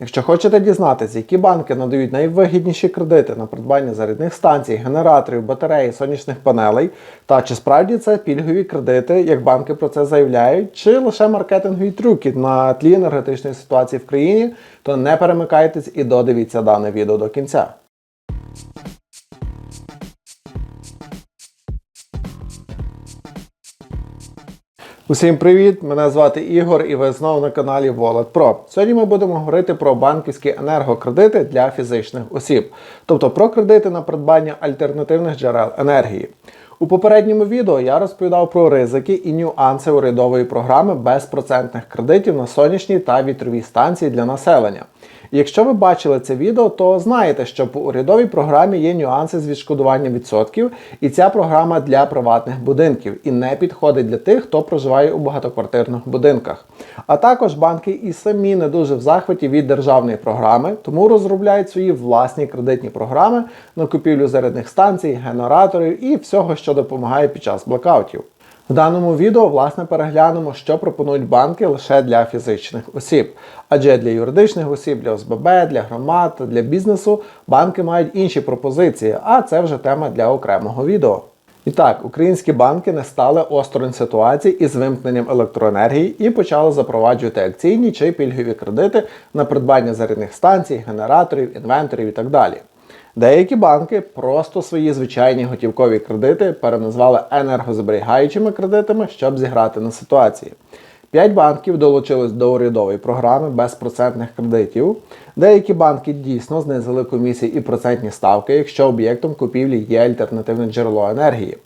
Якщо хочете дізнатися, які банки надають найвигідніші кредити на придбання зарядних станцій, генераторів, батарей, сонячних панелей, та чи справді це пільгові кредити, як банки про це заявляють, чи лише маркетингові трюки на тлі енергетичної ситуації в країні, то не перемикайтесь і додивіться дане відео до кінця. Усім привіт! Мене звати Ігор і ви знову на каналі Wallet Pro. Сьогодні ми будемо говорити про банківські енергокредити для фізичних осіб, тобто про кредити на придбання альтернативних джерел енергії. У попередньому відео я розповідав про ризики і нюанси урядової програми безпроцентних кредитів на сонячні та вітрові станції для населення. Якщо ви бачили це відео, то знаєте, що по урядовій програмі є нюанси з відшкодуванням відсотків, і ця програма для приватних будинків і не підходить для тих, хто проживає у багатоквартирних будинках. А також банки і самі не дуже в захваті від державної програми, тому розробляють свої власні кредитні програми на купівлю зарядних станцій, генераторів і всього, що допомагає під час блокаутів. В даному відео власне переглянемо, що пропонують банки лише для фізичних осіб. Адже для юридичних осіб, для ОСББ, для громад, для бізнесу банки мають інші пропозиції, а це вже тема для окремого відео. І так, українські банки не стали осторонь ситуації із вимкненням електроенергії і почали запроваджувати акційні чи пільгові кредити на придбання зарядних станцій, генераторів, інвенторів і так далі. Деякі банки просто свої звичайні готівкові кредити переназвали енергозберігаючими кредитами, щоб зіграти на ситуації. П'ять банків долучились до урядової програми безпроцентних кредитів. Деякі банки дійсно знизили комісії і процентні ставки, якщо об'єктом купівлі є альтернативне джерело енергії.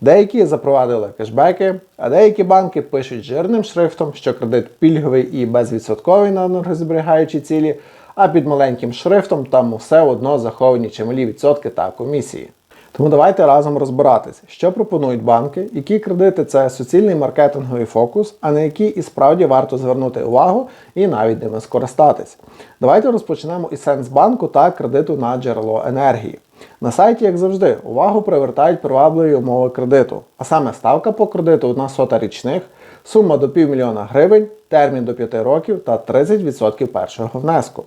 Деякі запровадили кешбеки, а деякі банки пишуть жирним шрифтом, що кредит пільговий і безвідсотковий на енергозберігаючі цілі, а під маленьким шрифтом там все одно заховані чималі відсотки та комісії. Тому давайте разом розбиратися, що пропонують банки, які кредити це суцільний маркетинговий фокус, а на які і справді варто звернути увагу і навіть ними скористатись. Давайте розпочнемо із Сенсбанку та кредиту на джерело енергії. На сайті, як завжди, увагу привертають привабливі умови кредиту, а саме ставка по кредиту 1 сота річних, сума до півмільйона гривень, термін до 5 років та 30% першого внеску.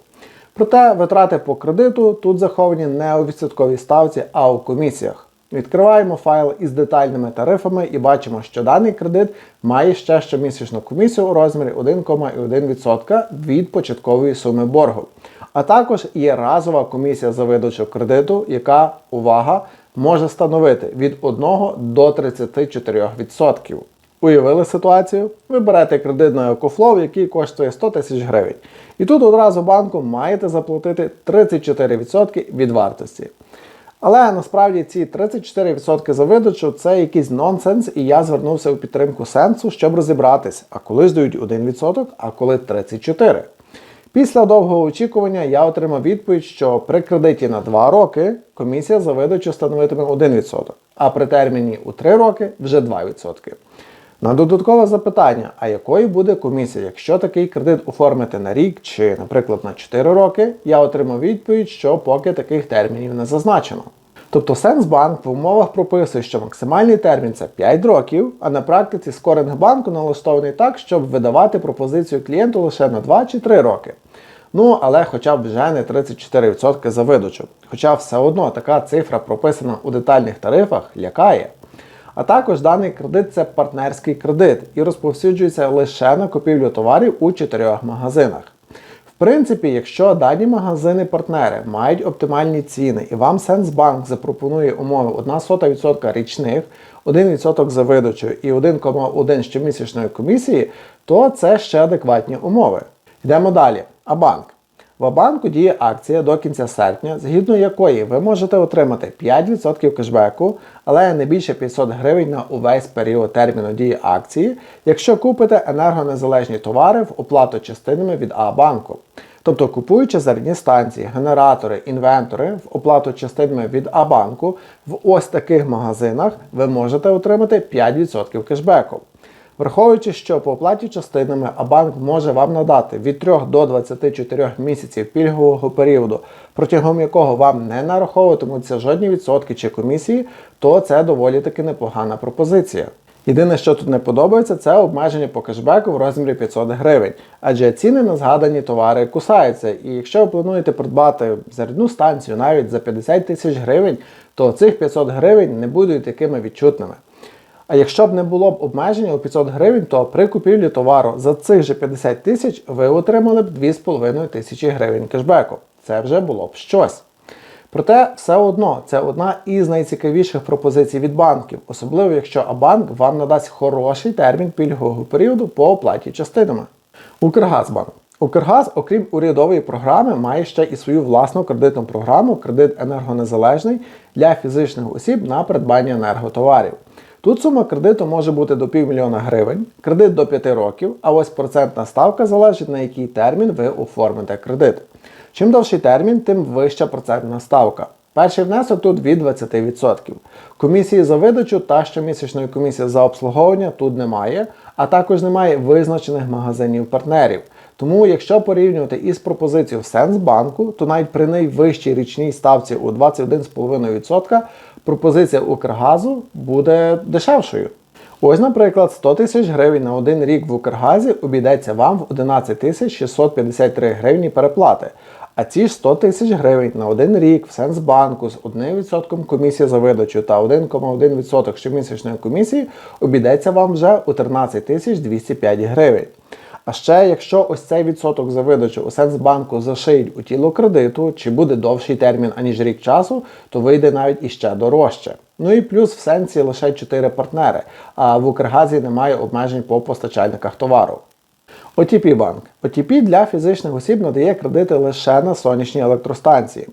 Проте витрати по кредиту тут заховані не у відсотковій ставці, а у комісіях. Відкриваємо файл із детальними тарифами і бачимо, що даний кредит має ще щомісячну комісію у розмірі 1,1% від початкової суми боргу. А також є разова комісія за видачу кредиту, яка, увага, може становити від 1 до 34%. Уявили ситуацію? Ви берете кредит на EcoFlow, який коштує 100 тисяч гривень. І тут одразу банку маєте заплатити 34% від вартості. Але насправді ці 34% за видачу це якийсь нонсенс, і я звернувся у підтримку сенсу, щоб розібратися, а коли здають 1%, а коли 34%. Після довгого очікування я отримав відповідь, що при кредиті на 2 роки комісія за видачу становитиме 1%, а при терміні у 3 роки вже 2%. На додаткове запитання, а якою буде комісія, якщо такий кредит оформити на рік чи, наприклад, на 4 роки, я отримав відповідь, що поки таких термінів не зазначено. Тобто Сенсбанк в умовах прописує, що максимальний термін це 5 років, а на практиці скоринг банку налаштований так, щоб видавати пропозицію клієнту лише на 2 чи 3 роки. Ну, але хоча б вже не 34% за видачу. Хоча все одно така цифра прописана у детальних тарифах лякає. А також даний кредит це партнерський кредит і розповсюджується лише на купівлю товарів у чотирьох магазинах. В принципі, якщо дані магазини-партнери мають оптимальні ціни і вам Сенсбанк запропонує умови 1,1% річних, 1% за видачу і 1,1 щомісячної комісії, то це ще адекватні умови. Йдемо далі. А банк. В Абанку діє акція до кінця серпня, згідно якої ви можете отримати 5% кешбеку, але не більше 500 гривень на увесь період терміну дії акції, якщо купите енергонезалежні товари в оплату частинами від А-банку. Тобто, купуючи зарядні станції, генератори, інвентори в оплату частинами від А-банку, в ось таких магазинах ви можете отримати 5% кешбеку. Враховуючи, що по оплаті частинами Абанк може вам надати від 3 до 24 місяців пільгового періоду, протягом якого вам не нараховуватимуться жодні відсотки чи комісії, то це доволі таки непогана пропозиція. Єдине, що тут не подобається, це обмеження по кешбеку в розмірі 500 гривень, адже ціни на згадані товари кусаються. І якщо ви плануєте придбати зарядну станцію навіть за 50 тисяч гривень, то цих 500 гривень не будуть такими відчутними. А якщо б не було б обмеження у 500 гривень, то при купівлі товару за цих же 50 тисяч ви отримали б 2,5 тисячі гривень кешбеку. Це вже було б щось. Проте все одно це одна із найцікавіших пропозицій від банків, особливо якщо Абанк вам надасть хороший термін пільгового періоду по оплаті частинами. Укргазбанк. Укргаз, окрім урядової програми, має ще і свою власну кредитну програму Кредит енергонезалежний для фізичних осіб на придбання енерготоварів. Тут сума кредиту може бути до півмільйона гривень, кредит до 5 років, а ось процентна ставка залежить на який термін ви оформите кредит. Чим довший термін, тим вища процентна ставка. Перший внесок тут від 20%. Комісії за видачу та щомісячної комісії за обслуговування тут немає, а також немає визначених магазинів-партнерів. Тому, якщо порівнювати із пропозицією Сенсбанку, то навіть при найвищій річній ставці у 21,5% пропозиція Укргазу буде дешевшою. Ось, наприклад, 100 тисяч гривень на один рік в Укргазі обійдеться вам в 11 тисяч 653 гривні переплати. А ці ж 100 тисяч гривень на один рік в Сенсбанку з 1% комісії за видачу та 1,1% щомісячної комісії обійдеться вам вже у 13 тисяч 205 гривень. А ще, якщо ось цей відсоток за видачу у Сенсбанку зашиють у тіло кредиту, чи буде довший термін, аніж рік часу, то вийде навіть іще дорожче. Ну і плюс в сенсі лише 4 партнери, а в Укргазі немає обмежень по постачальниках товару. OTP банк. OTP для фізичних осіб надає кредити лише на сонячні електростанції.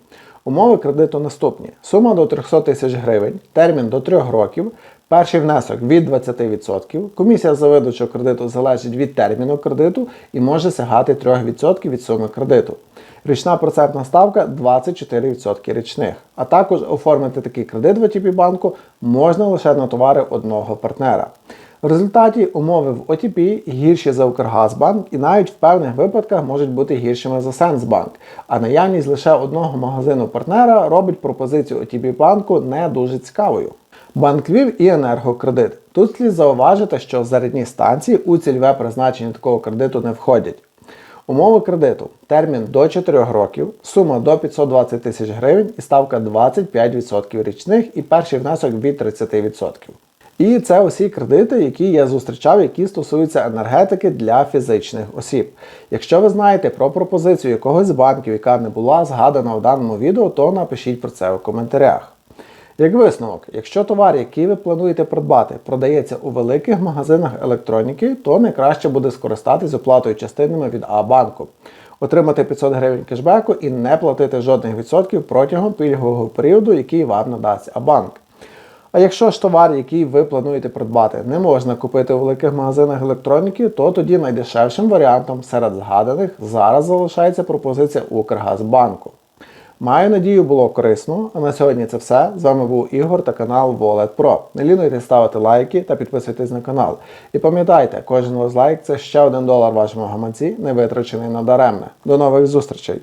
Умови кредиту наступні: сума до 300 тисяч гривень, термін до 3 років, перший внесок від 20%, комісія за видачу кредиту залежить від терміну кредиту і може сягати 3% від суми кредиту. Річна процентна ставка 24% річних. А також оформити такий кредит в OTP банку можна лише на товари одного партнера. В результаті умови в OTP гірші за Укргазбанк і навіть в певних випадках можуть бути гіршими за Сенсбанк, а наявність лише одного магазину партнера робить пропозицію OTP банку не дуже цікавою. Банк Львів і енергокредит. Тут слід зауважити, що зарядні станції у цільове призначення такого кредиту не входять. Умови кредиту. Термін до 4 років, сума до 520 тисяч гривень і ставка 25% річних і перший внесок від 30%. І це усі кредити, які я зустрічав, які стосуються енергетики для фізичних осіб. Якщо ви знаєте про пропозицію якогось з банків, яка не була згадана в даному відео, то напишіть про це у коментарях. Як висновок, якщо товар, який ви плануєте придбати, продається у великих магазинах електроніки, то найкраще буде скористатись оплатою частинами від А-банку, отримати 500 гривень кешбеку і не платити жодних відсотків протягом пільгового періоду, який вам надасть А-банк. А якщо ж товар, який ви плануєте придбати, не можна купити у великих магазинах електроніки, то тоді найдешевшим варіантом серед згаданих зараз залишається пропозиція Укргазбанку. Маю надію, було корисно. А на сьогодні це все. З вами був Ігор та канал Wallet Pro. Не лінуйте ставити лайки та підписуйтесь на канал. І пам'ятайте, кожен ваш лайк це ще один долар вашому гаманці, не витрачений на даремне. До нових зустрічей!